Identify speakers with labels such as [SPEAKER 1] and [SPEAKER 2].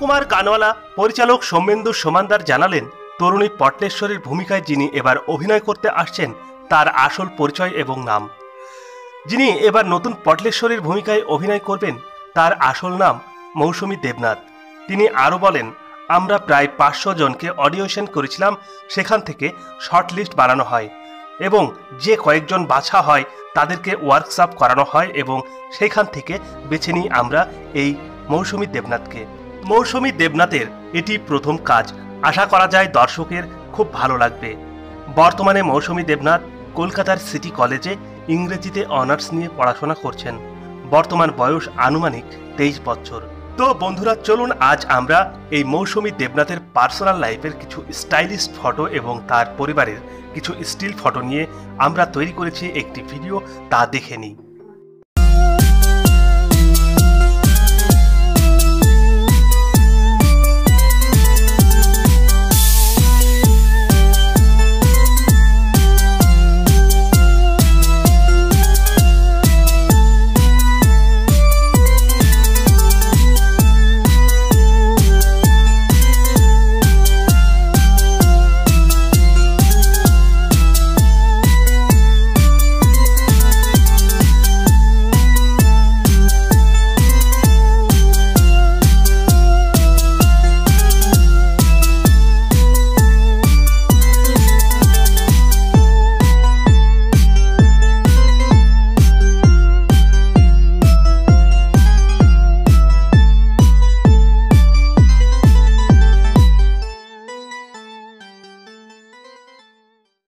[SPEAKER 1] কুমার কানওয়ালা পরিচালক সৌমেন্দু সোমানদার জানালেন, তরুণী পটলেশ্বরীর ভূমিকায় যিনি এবার অভিনয় করতে আসছেন, তার আসল পরিচয় এবং নাম। যিনি এবার নতুন পটলেশ্বরীর ভূমিকায় অভিনয় করবেন, তার আসল নাম মৌসুমী দেবনাথ। তিনি আরও বলেন, আমরা প্রায় পাঁচশো জনকে অডিওশন করেছিলাম, সেখান থেকে শর্ট লিস্ট বানানো হয় এবং যে কয়েকজন বাছা হয়, তাদেরকে ওয়ার্কশপ করানো হয় এবং সেখান থেকে বেছে নিই আমরা এই মৌসুমী দেবনাথকে। মৌসুমী দেবনাথের এটি প্রথম কাজ। আশা করা যায় দর্শকের খুব ভালো লাগবে। বর্তমানে মৌসুমী দেবনাথ কলকাতার সিটি কলেজে ইংরেজিতে অনার্স নিয়ে পড়াশোনা করছেন। বর্তমান বয়স আনুমানিক তেইশ বছর। তো বন্ধুরা, চলুন আজ আমরা এই মৌসুমী দেবনাথের পার্সোনাল লাইফের কিছু স্টাইলিশ ফটো এবং তার পরিবারের কিছু স্টিল ফটো নিয়ে আমরা তৈরি করেছি একটি ভিডিও, তা দেখে নিই।